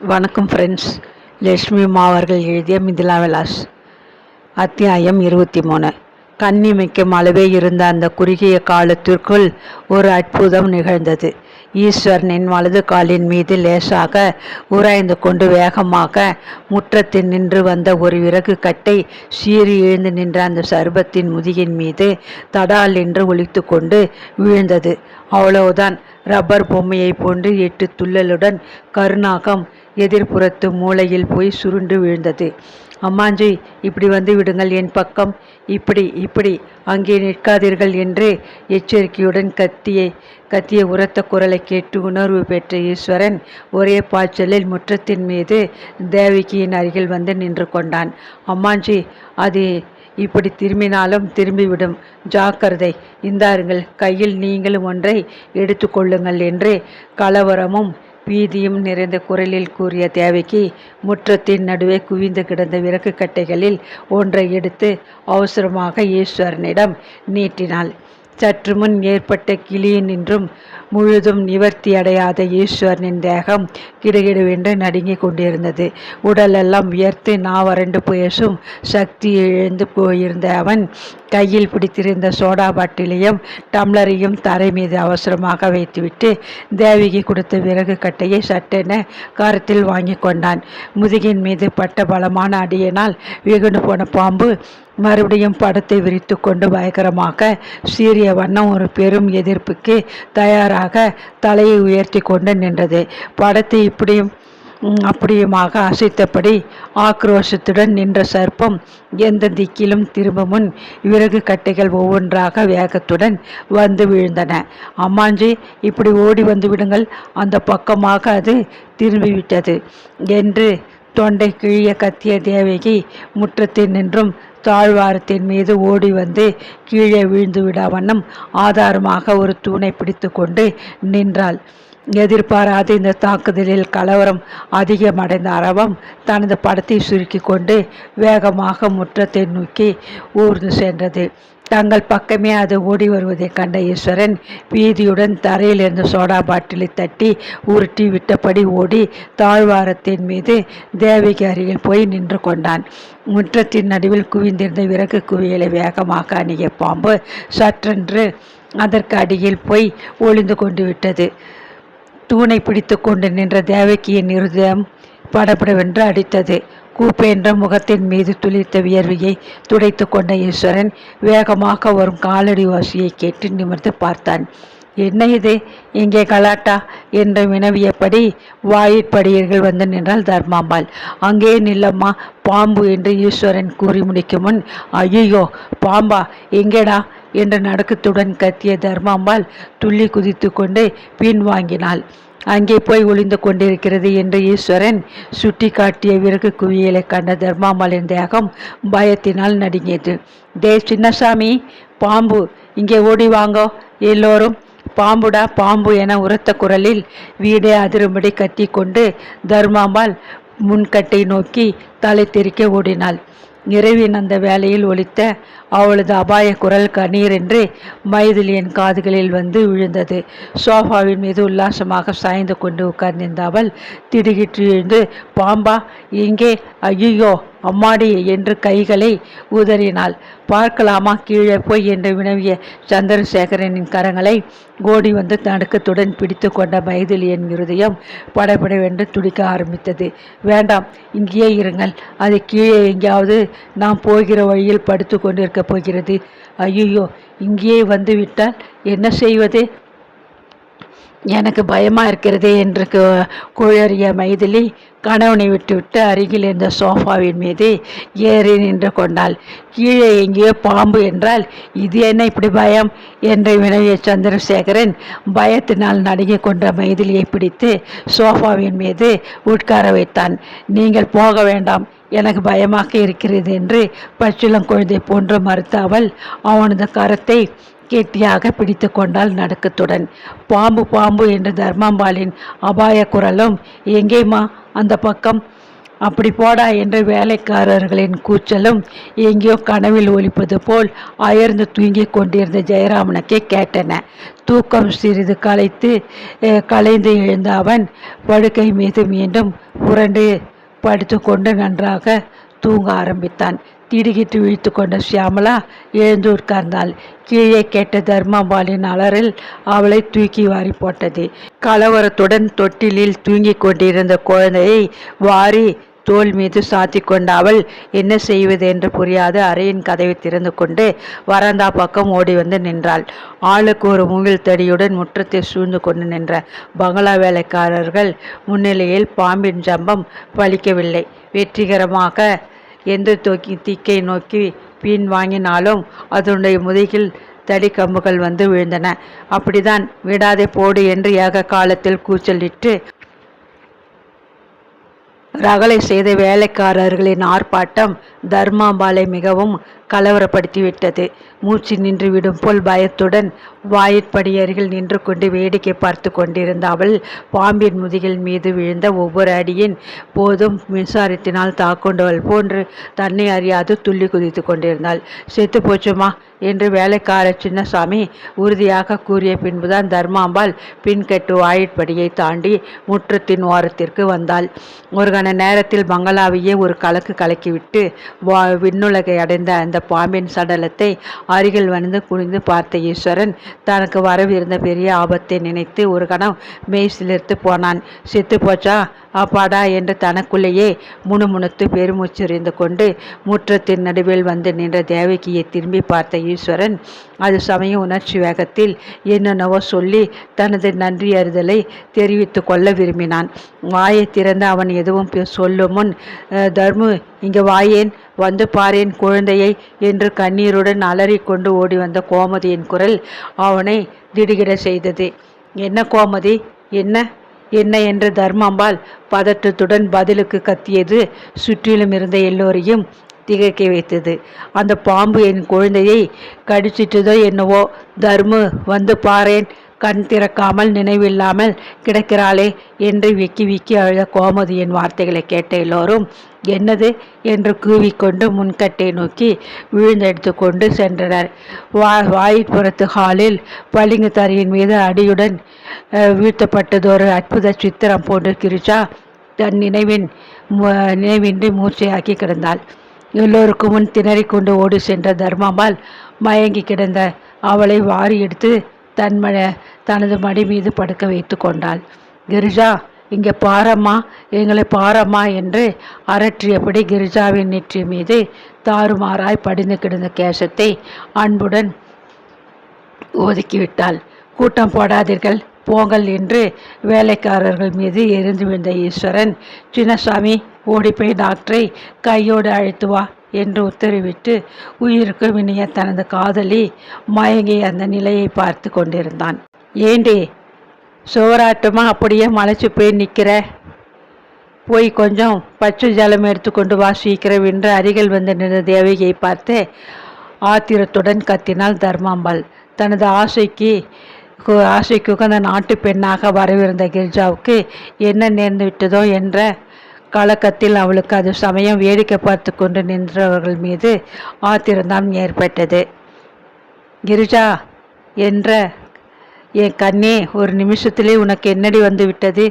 வணக்கம் ஃப்ரெண்ட்ஸ் லட்சுமி அம்மா அவர்கள் எழுதிய மிதிலா விலாஸ். அத்தியாயம் இருபத்தி மூணு கண்ணிமைக்கும் அளவே இருந்த அந்த குறுகிய காலத்திற்குள் ஒரு அற்புதம் நிகழ்ந்தது. ஈஸ்வரனின் வலது காலின் மீது லேசாக உராய்ந்து கொண்டு வேகமாக முற்றத்தில் நின்று வந்த ஒரு விறகு கட்டை சீறி எழுந்து நின்ற அந்த சர்பத்தின் முதுகின் மீது தடால் என்று ஒழித்து கொண்டு விழுந்தது. அவ்வளவுதான். ரப்பர் பொம்மையை போன்று எட்டு துள்ளலுடன் கருணாகம் எதிர்ப்புறத்து மூலையில் போய் சுருண்டு விழுந்தது. அம்மாஞ்சி இப்படி வந்து விடுங்கள் என் பக்கம். இப்படி இப்படி. அங்கே நிற்காதீர்கள் என்று எச்சரிக்கையுடன் கத்தியை கத்திய உரத்த குரலை கேட்டு உணர்வு பெற்ற ஈஸ்வரன் ஒரே பாய்ச்சலில் முற்றத்தின் மீது தேவகியின் அருகில் வந்து நின்று கொண்டான். அம்மாஞ்சி அது இப்படி திரும்பினாலும் திரும்பிவிடும். ஜாக்கிரதை. இந்தாருங்கள் கையில் நீங்களும் ஒன்றை எடுத்துக்கொள்ளுங்கள் என்று கலவரமும் பீதியும் நிறைந்த குரலில் கூறிய தேவைக்கு முற்றத்தின் நடுவே குவிந்து கிடந்த விறகு கட்டைகளில் ஒன்றை எடுத்து அவசரமாக ஈஸ்வரனிடம் நீட்டினாள். சற்று முன் ஏற்பட்ட கிளியினின்றும் முழுதும் நிவர்த்தி அடையாத ஈஸ்வரனின் தேகம் கிடுகிடுவென்று நடுங்கிக் கொண்டிருந்தது. உடலெல்லாம் உயர்த்து நாவரண்டு பேசும் சக்தி இழந்து போயிருந்த அவன் கையில் பிடித்திருந்த சோடா பாட்டிலையும் டம்ளரையும் தரை மீது அவசரமாக வைத்துவிட்டு தேவிக்கு கொடுத்த விறகு கட்டையை சட்டென காரத்தில் வாங்கி கொண்டான். முதுகின் மீது பட்ட பலமான அடியினால் வெகுண்டு போன பாம்பு மறுபடியும் படத்தை விரித்து கொண்டு பயங்கரமாக சீரிய வண்ணம் ஒரு பெரும் எதிர்ப்புக்கு தயாராக தலையை உயர்த்தி கொண்டு நின்றது. படத்தை இப்படியும் அப்படியுமாக அசைத்தபடி ஆக்ரோஷத்துடன் நின்ற சர்ப்பம் எந்த திக்கிலும் திரும்ப முன் விறகு கட்டைகள் ஒவ்வொன்றாக வேகத்துடன் வந்து விழுந்தன. அம்மாஞ்சி இப்படி ஓடி வந்து விடுங்கள். அந்த பக்கமாக அது திரும்பிவிட்டது என்று தொண்டை கிழிய கத்திய தேவகி முற்றத்தில் நின்றும் தாழ்வாரத்தின் மீது ஓடி வந்து கீழே விழுந்து விடா வண்ணம் ஆதாரமாக ஒரு தூணை பிடித்து கொண்டு நின்றாள். எதிர்பாராத இந்த தாக்குதலில் கலவரம் அதிகமடைந்த அரவம் தனது படத்தை சுருக்கி கொண்டு வேகமாக முற்றத்தை நோக்கி ஊர்ந்து சென்றது. தங்கள் பக்கமே அது ஓடி வருவதை கண்ட ஈஸ்வரன் பீதியுடன் தரையிலிருந்து சோடா பாட்டிலை தட்டி உருட்டி விட்டபடி ஓடி தாழ்வாரத்தின் மீது தேவிக்கு அருகில் போய் நின்று கொண்டான். முற்றத்தின் நடுவில் குவிந்திருந்த விறகு குவியலை வேகமாக அணுகிய பாம்பு சற்றென்று அதற்கு அடியில் போய் ஒளிந்து கொண்டு விட்டது. தூணை பிடித்து கொண்டு நின்ற தேவகியின் இருதயம் படப்படவென்று அடித்தது. கூப்பென்ற முகத்தின் மீது துளித்த வியர்வையை துடைத்து கொண்ட ஈஸ்வரன் வேகமாக வரும் காலடி வாசியை கேட்டு நிமிர்ந்து பார்த்தான். என்ன இது? இங்கே கலாட்டா? என்று வினவியபடி வாயிற்படியர்கள் வந்து நின்றால் தர்மாம்பாள். அங்கே நில்லம்மா பாம்பு என்று ஈஸ்வரன் கூறி முடிக்கும் முன் ஐயோ பாம்பா எங்கேடா? என்று நடுக்கத்துடன் கத்திய தர்மாம்பாள் துள்ளி குதித்து கொண்டு பின் வாங்கினாள். அங்கே போய் ஒளிந்து கொண்டிருக்கிறது என்று ஈஸ்வரன் சுட்டி காட்டிய விறகு குவியலை கண்ட தர்மாமலின் தேகம் பயத்தினால் நடுங்கியது. டே சின்னசாமி பாம்பு இங்கே ஓடி வாங்கோ. எல்லோரும் பாம்புடா பாம்பு என உரத்த குரலில் வீடே அதிரும்படி கத்தி கொண்டு தர்மாம்பாள் முன்கட்டை நோக்கி தலை தெறிக்க ஓடினாள். இரவின் அந்த வேலையில் ஒலித்த அவளது அபாய குரல் கண்ணீர் என்று மைதிலியின் காதுகளில் வந்து விழுந்தது. சோஃபாவின் மீது உல்லாசமாக சாய்ந்து கொண்டு உட்கார்ந்திருந்த அவள் திடுகிட்டு எழுந்து பாம்பா எங்கே ஐயோ அம்மாடி என்று கைகளை உதறினாள். பார்க்கலாமா? கீழே போய் என்று வினவிய சந்திரசேகரனின் கரங்களை ஓடி வந்து தடுக்கத்துடன் பிடித்து கொண்ட மைதிலியின் இருதயம் படபடவென்று துடிக்க ஆரம்பித்தது. வேண்டாம் இங்கேயே இருங்கள். அது கீழே எங்கேயாவது நாம் போகிற வழியில் படுத்து கொண்டிருக்கப் போகிறது. ஐயோ இங்கேயே வந்து விட்டால் என்ன செய்வது? எனக்கு பயமாக இருக்கிறதே என்று குழறிய மைதிலி கணவனை விட்டுவிட்டு அருகில் இருந்த சோஃபாவின் மீது ஏறி நின்று கொண்டாள். கீழே எங்கேயோ பாம்பு என்றால் இது என்ன இப்படி பயம்? என்று வினவிய சந்திரசேகரன் பயத்தினால் நடுங்கிக் கொண்ட மைதிலியை பிடித்து சோஃபாவின் மீது உட்கார வைத்தான். நீங்கள் போக வேண்டாம். எனக்கு பயமாக இருக்கிறது என்று பச்சிளம் குழந்தை போன்று மறுத்த அவள் அவனது கரத்தை கெட்டியாக பிடித்து கொண்டால் நடுக்கத்துடன். பாம்பு பாம்பு என்று தர்மாம்பாலின் அபாய குரலும் எங்கேம்மா அந்த பக்கம்? அப்படி போடா என்று வேலைக்காரர்களின் கூச்சலும் எங்கேயோ கனவில் ஒலிப்பது போல் அயர்ந்து தூங்கிக் கொண்டிருந்த ஜெயராமனுக்கே கேட்டன. தூக்கம் சிறிது களைத்து களைந்து கலைந்து எழுந்த அவன் படுக்கை மீது மீண்டும் புரண்டு படுத்துக்கொண்டு நன்றாக தூங்க ஆரம்பித்தான். திடுகிட்டு விழித்து கொண்ட சியாமளா எழுந்து உட்கார்ந்தாள். கீழே கேட்ட தர்மாபாலின் அலறில் அவளை தூக்கி வாரி போட்டது. கலவரத்துடன் தொட்டிலில் தூங்கிக் கொண்டிருந்த குழந்தையை வாரி தோல் மீது சாத்தி கொண்ட அவள் என்ன செய்வது? என்று புரியாது அறையின் கதவை திறந்து கொண்டு வராந்தா பக்கம் ஓடி வந்து நின்றாள். ஆளுக்கு ஒரு மூங்கில் தடியுடன் முற்றத்தை சூழ்ந்து கொண்டு நின்ற பங்களா வேலைக்காரர்கள் முன்னிலையில் பாம்பின் ஜம்பம் பலிக்கவில்லை. வெற்றிகரமாக எந்த தூக்கி தீக்கை நோக்கி பின் வாங்கினாலும் அதனுடைய முதுகில் தடி கம்புகள் வந்து விழுந்தன. அப்படிதான் விடாதே போடு என்று ஏக காலத்தில் கூச்சலிட்டு ரகளை செய்த வேலைக்காரர்களின் ஆர்ப்பாட்டம் தர்மாம்பாலை மிகவும் கலவரப்படுத்திவிட்டது. மூச்சு நின்று விடும் போல் பயத்துடன் வாயிற்படி அருகில் நின்று கொண்டு வேடிக்கை பார்த்து கொண்டிருந்த அவள் பாம்பின் முதுகில் மீது விழுந்த ஒவ்வொரு அடியின் போதும் மின்சாரத்தினால் தாக்கொண்டவள் போன்று தன்னை அறியாது துள்ளி குதித்து கொண்டிருந்தாள். செத்து போச்சுமா என்று வேலைக்கார சின்னசாமி உறுதியாக கூறிய பின்புதான் தர்மாம்பாள் பின்கட்டு வாயிற்படியை தாண்டி முற்றத்தின் ஓரத்திற்கு வந்தாள். ஒரு கண நேரத்தில் பங்களாவையே ஒரு கலக்கு கலக்கிவிட்டு வா விண்ணுலகை அடைந்த அந்த பாம்பின் சடலத்தை அருகில் வந்து குனிந்து பார்த்த ஈஸ்வரன் தனக்கு வரவிருந்த பெரிய ஆபத்தை நினைத்து ஒரு கணம் மெய் சிலிர்த்து போனான். செத்து போச்சா? அப்பாடா என்று தனக்குள்ளேயே முணுமுணுத்து பெருமூச்செறிந்து கொண்டு முற்றத்தின் நடுவில் வந்து நின்ற தேவகியை திரும்பி பார்த்த ஈஸ்வரன் அது சமய உணர்ச்சி வேகத்தில் என்னென்னவோ சொல்லி தனது நன்றி அறிதலை தெரிவித்து கொள்ள விரும்பினான். வாயை திறந்து அவன் எதுவும் சொல்லும் முன் தர்மு இங்கே வாயேன். வந்து பாரேன் குழந்தையை என்று கண்ணீருடன் அலறிக்கொண்டு ஓடி வந்த கோமதியின் குரல் அவனை திடுகிட செய்தது. என்ன கோமதி? என்ன? என்ன என்று தர்மாம்பாள் பதற்றத்துடன் பதிலுக்கு கத்தியது. சுற்றிலும் இருந்த எல்லோரையும் திகைக்க வைத்தது. அந்த பாம்பு என் குழந்தையை கடிச்சிட்டதோ என்னவோ? தர்மு வந்து பாரேன் கண் திறக்காமல் நினைவில்லாமல் கிடக்கிறாளே என்று விக்கி விக்கி அழுத கோமதியின் வார்த்தைகளை கேட்ட எல்லோரும் என்னது? என்று கூவிக்கொண்டு முன்கட்டை நோக்கி விழுந்தெடுத்து கொண்டு சென்றனர். வா வாயிற்புறத்து ஹாலில் பளிங்கு தரையின் மீது அடியுடன் வீழ்த்தப்பட்டதொரு அற்புத சித்திரம் போன்று கிரிஜா தன் நினைவின் நினைவின்றி மூர்ச்சையாக்கி கிடந்தாள். எல்லோருக்கும் முன் திணறிக்கொண்டு ஓடி சென்ற தர்மாம்பாள் மயங்கி கிடந்த அவளை வாரி எடுத்து தன் தனது மடி மீது படுக்க வைத்து கொண்டாள். கிரிஜா இங்கே பாரம்மா எங்களை பாரம்மா என்று அரற்றியபடி கிரிஜாவின் நெற்றி மீது தாறுமாறாய் படிந்து கிடந்த கேசத்தை அன்புடன் ஒதுக்கிவிட்டாள். கூட்டம் போடாதீர்கள் போங்கள் என்று வேலைக்காரர்கள் மீது எரிந்து விழுந்த ஈஸ்வரன் சின்னசாமி ஓடிப்போய் டாக்டரை கையோடு அழைத்து வா என்று உத்தரவிட்டு உயிருக்கு வினிய தனது காதலி மயங்கி அந்த நிலையை பார்த்து கொண்டிருந்தான். ஏண்டி சோராட்டமா அப்படியே மலைச்சு போய் நிற்கிற போய் கொஞ்சம் பச்சை ஜலம் எடுத்துக்கொண்டு வா சீக்கிரம் என்று அருகில் வந்து நின்ற தேவகியை பார்த்து ஆத்திரத்துடன் கத்தினாள் தர்மாம்பாள். தனது ஆசைக்கு ஆசைக்கு உகந்த நாட்டு பெண்ணாக வரவிருந்த கிரிஜாவுக்கு என்ன நேர்ந்து விட்டதோ என்ற கலக்கத்தில் அவளுக்கு அது சமயம் வேடிக்கை பார்த்து கொண்டு நின்றவர்கள் மீது ஆத்திரம்தான் ஏற்பட்டது. கிரிஜா என்ற என் கண்ணே ஒரு நிமிஷத்திலே உனக்கு என்னடி வந்து விட்டது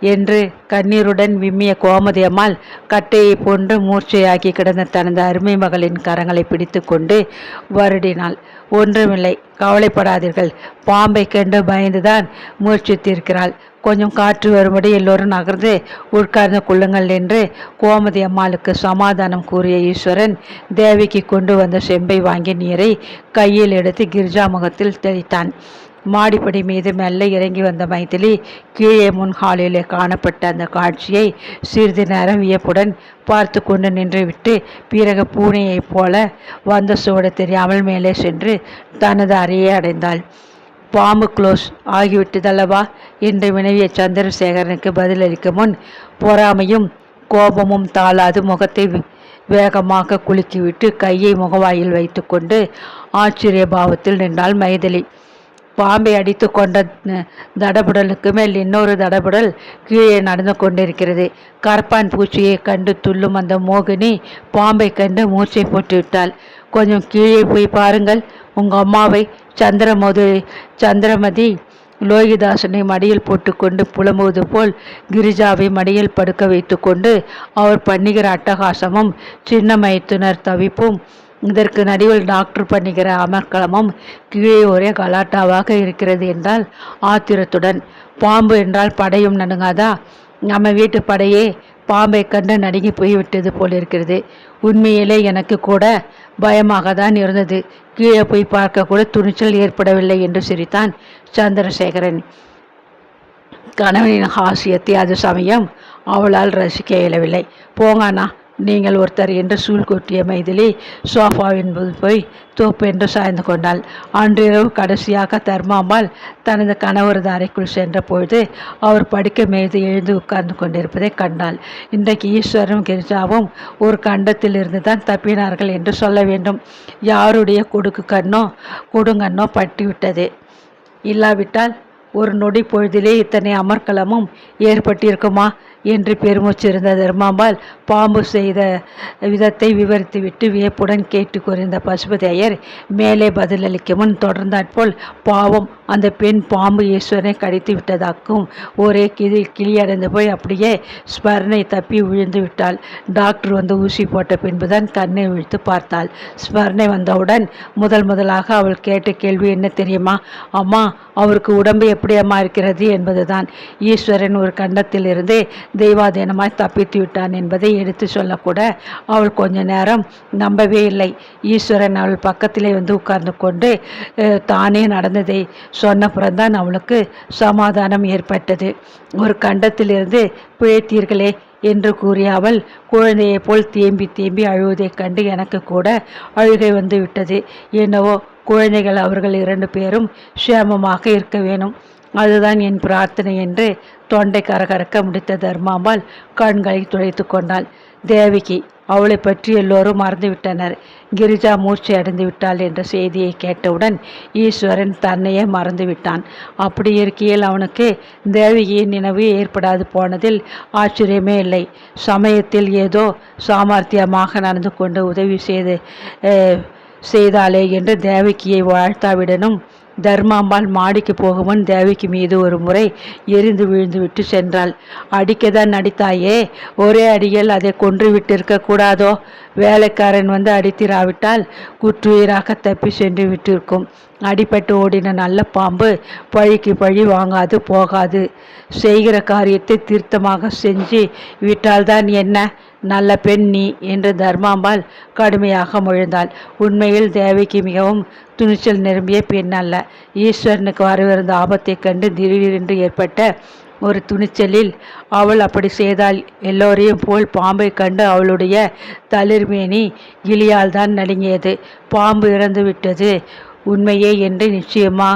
என்று கண்ணீருடன் விம்மிய கோமதி அம்மாள் கட்டையை போன்று மூர்ச்சையாகி கிடந்த தனது அருமை மகளின் கரங்களை பிடித்து கொண்டு வருடினாள். ஒன்றுமில்லை கவலைப்படாதீர்கள். பாம்பை கண்டு பயந்துதான் மூர்ச்சித்திருக்கிறாள். கொஞ்சம் காற்று வரும்படி எல்லோரும் நகர்ந்து உட்கார்ந்து கொள்ளுங்கள் என்று கோமதி அம்மாளுக்கு சமாதானம் கூறிய ஈஸ்வரன் தேவிக்கு கொண்டு வந்த செம்பை வாங்கிய நீரை கையில் எடுத்து கிரிஜா முகத்தில் தெளித்தான். மாடிப்படி மீது மெல்ல இறங்கி வந்த மைதிலி கீழே முன் ஹாலிலே காணப்பட்ட அந்த காட்சியை சிறிது நேரம் வியப்புடன் பார்த்து கொண்டு நின்றுவிட்டு பிறகு பூனையைப் போல வந்த சூட தெரியாமல் மேலே சென்று தனது அறையை அடைந்தாள். பாம்பு க்ளோஸ் ஆகிவிட்டதல்லவா? என்று வினவிய சந்திரசேகரனுக்கு பதிலளிக்கும் முன் பொறாமையும் கோபமும் தாளாது முகத்தை வேகமாக குலுக்கிவிட்டு கையை முகவாயில் வைத்துக்கொண்டு ஆச்சரிய பாவத்தில் நின்றாள் மைதிலி. பாம்பை அடித்து கொண்ட தடபுடலுக்கு மேல் இன்னொரு தடபுடல் கீழே நடந்து கொண்டிருக்கிறது. கரப்பான் பூச்சியை கண்டு துள்ளும் அந்த மோகினி பாம்பை கண்டு மூச்சை போட்டுவிட்டாள். கொஞ்சம் கீழே போய் பாருங்கள். உங்கள் அம்மாவை சந்திரமது சந்திரமதி லோகிதாசனை மடியில் போட்டுக்கொண்டு புலம்புவது போல் கிரிஜாவை மடியில் படுக்க வைத்துக்கொண்டு அவர் பண்ணுகிற அட்டகாசமும் சின்ன மைத்துனர் தவிப்பும் இதற்கு நடுவில் டாக்டர் பண்ணுகிற அமர்க்களமும் கீழே ஒரே கலாட்டாவாக இருக்கிறது என்றால் ஆத்திரத்துடன். பாம்பு என்றால் படையும் நடுங்காதா? நம்ம வீட்டு படையே பாம்பை கண்டு நடுங்கி போய்விட்டது போல் இருக்கிறது. உண்மையிலே எனக்கு கூட பயமாக தான் இருந்தது. கீழே போய் பார்க்க கூட துணிச்சல் ஏற்படவில்லை என்று சிரித்தான் சந்திரசேகரன். கணவனின் ஹாசியத்தை அது சமயம் அவளால் ரசிக்க இயலவில்லை. போங்கண்ணா நீங்கள் ஒருத்தர் என்று சூழ் கொட்டிய மைதிலி சோஃபாவின் போது போய் தோப்பு என்று சாய்ந்து கொண்டாள். அன்றிரவு கடைசியாக தர்மாம்பாள் தனது கணவரது அறைக்குள் சென்ற பொழுது அவர் படுக்க மீது எழுந்து உட்கார்ந்து கொண்டிருப்பதை கண்டாள். இன்றைக்கு ஈஸ்வரனும் கிரிஜாவும் ஒரு கண்டத்தில் இருந்து தான் தப்பினார்கள் என்று சொல்ல வேண்டும். யாருடைய கொடுக்கு கண்ணோ கொடுங்கண்ணோ பட்டிவிட்டது. இல்லாவிட்டால் ஒரு நொடி பொழுதிலே இத்தனை அமர்க்கலமும் ஏற்பட்டிருக்குமா? என்று பெருமூச்சிருந்த தர்மாம்பாள் பாம்பு செய்த விதத்தை விவரித்துவிட்டு வியப்புடன் கேட்டு குறைந்த பசுபதி ஐயர் மேலே பதிலளிக்க முன் தொடர்ந்தாற்போல் பாவம் அந்த பெண் பாம்பு ஈஸ்வரனை கடித்து விட்டதாக்கும் ஒரே கிளி கிளியடைந்து போய் அப்படியே ஸ்மரணை தப்பி விழுந்து விட்டாள். டாக்டர் வந்து ஊசி போட்ட பின்புதான் கண்ணை விழித்து பார்த்தாள். ஸ்மரணை வந்தவுடன் முதல் முதலாக அவள் கேட்ட கேள்வி என்ன தெரியுமா? அம்மா அவருக்கு உடம்பு எப்படி அம்மா இருக்கிறது என்பதுதான். ஈஸ்வரன் ஒரு கண்டத்திலிருந்து தெய்வாதீனமாய் தப்பித்து விட்டான் என்பதை எடுத்து சொல்லக்கூட அவள் கொஞ்ச நேரம் நம்பவே இல்லை. ஈஸ்வரன் அவள் பக்கத்திலே வந்து உட்கார்ந்து கொண்டு தானே நடந்ததை சொன்னப்புறம்தான் அவளுக்கு சமாதானம் ஏற்பட்டது. ஒரு கண்டத்திலிருந்து பிழைத்தீர்களே என்று கூறிய அவள் குழந்தையைப் போல் தேம்பி தேம்பி அழுவதைக் கண்டு எனக்கு கூட அழுகை வந்து விட்டது. என்னவோ குழந்தைகள் அவர்கள் இரண்டு பேரும் சேமமாக இருக்க வேணும். அதுதான் என் பிரார்த்தனை என்று தொண்டை கரகரக்க முடித்த தர்மாம்பாள் கண்களை துடைத்து கொண்டாள். தேவிக்கு அவளை பற்றி எல்லோரும் மறந்துவிட்டனர். கிரிஜா மூச்சு அடைந்து விட்டாள் என்ற செய்தியை கேட்டவுடன் ஈஸ்வரன் தன்னையே மறந்துவிட்டான். அப்படி இருக்கையில் அவனுக்கு தேவகியின் நினைவு ஏற்படாது போனதில் ஆச்சரியமே இல்லை. சமயத்தில் ஏதோ சாமர்த்தியமாக நடந்து கொண்டு உதவி செய்து செய்தாளே என்று தேவகியை வாழ்த்தாவிடனும் தர்மாம்பாள் மாடிக்கு போகுமுன் தேவிக்கு மீது ஒரு முறை எரிந்து விழுந்து விட்டு சென்றாள். அடிக்கதான் நடித்தாயே ஒரே அடியில் அதை கொன்று விட்டிருக்க கூடாதோ? வேலைக்காரன் வந்து அடித்திராவிட்டால் குற்றுயிராக தப்பி சென்று விட்டிருக்கும். அடிபட்டு ஓடின நல்ல பாம்பு பழிக்கு பழி வாங்காது போகாது. செய்கிற காரியத்தை திருத்தமாக செஞ்சு விட்டால்தான் என்ன? நல்ல பெண் நீ என்று தர்மாம்பாள் கடுமையாக முழுந்தாள். உண்மையில் தேவிக்கு மிகவும் துணிச்சல் நிரம்பிய பெண் அல்ல. ஈஸ்வரனுக்கு வரவிருந்த ஆபத்தைக் கண்டு திடீரென்று ஏற்பட்ட ஒரு துணிச்சலில் அவள் அப்படி செய்தால் எல்லோரையும் போல் பாம்பை கண்டு அவளுடைய தளிர்மேனி கிளியால் தான் நடுங்கியது. பாம்பு இறந்து விட்டது உண்மையே என்று நிச்சயமா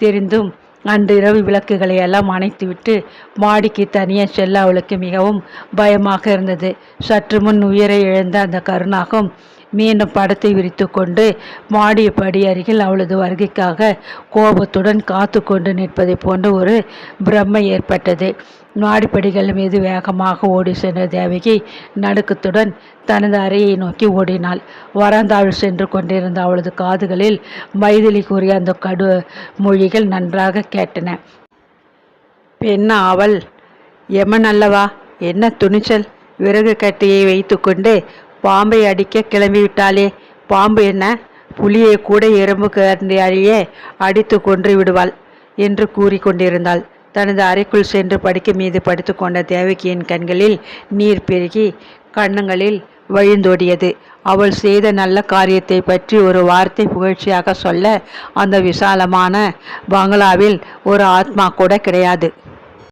தெரிந்தும் அன்றிரவு விளக்குகளை எல்லாம் அணைத்துவிட்டு மாடிக்கு தனியே செல்ல அவளுக்கு மிகவும் பயமாக இருந்தது. சற்று முன் உயிரை இழந்த அந்த கருணாகம் மீண்டும் படத்தை விரித்து கொண்டு மாடிய படி அருகில் அவளது வருகைக்காக கோபத்துடன் காத்து கொண்டு நிற்பதைப் போன்ற ஒரு பிரம்மை ஏற்பட்டது. மாடிப்படிகள் மீது வேகமாக ஓடி சென்ற தேவகி நடுக்கத்துடன் தனது அறையை நோக்கி ஓடினாள். வராந்தாவில் சென்று கொண்டிருந்த அவளது காதுகளில் மைதிலி கூறிய அந்த கடு மொழிகள் நன்றாக கேட்டன. பெண் அவள் எமன் அல்லவா? என்ன துணிச்சல்? விறகு கட்டியை வைத்துக்கொண்டு பாம்பை அடிக்க கிளம்பிவிட்டாளே. பாம்பு என்ன? புலியை கூட எறும்பு கண்டியாலேயே அடித்து கொன்று விடுவாள் என்று கூறிக்கொண்டிருந்தாள் தனது அறைக்குள் சென்று படுக்கை மீது படுத்துக்கொண்ட தேவகியின் கண்களில் நீர் பெருகி கண்ணங்களில் வழிந்தோடியது. அவள் செய்த நல்ல காரியத்தை பற்றி ஒரு வார்த்தை புகழ்ச்சியாக சொல்ல அந்த விசாலமான பங்களாவில் ஒரு ஆத்மா கூட கிடையாது.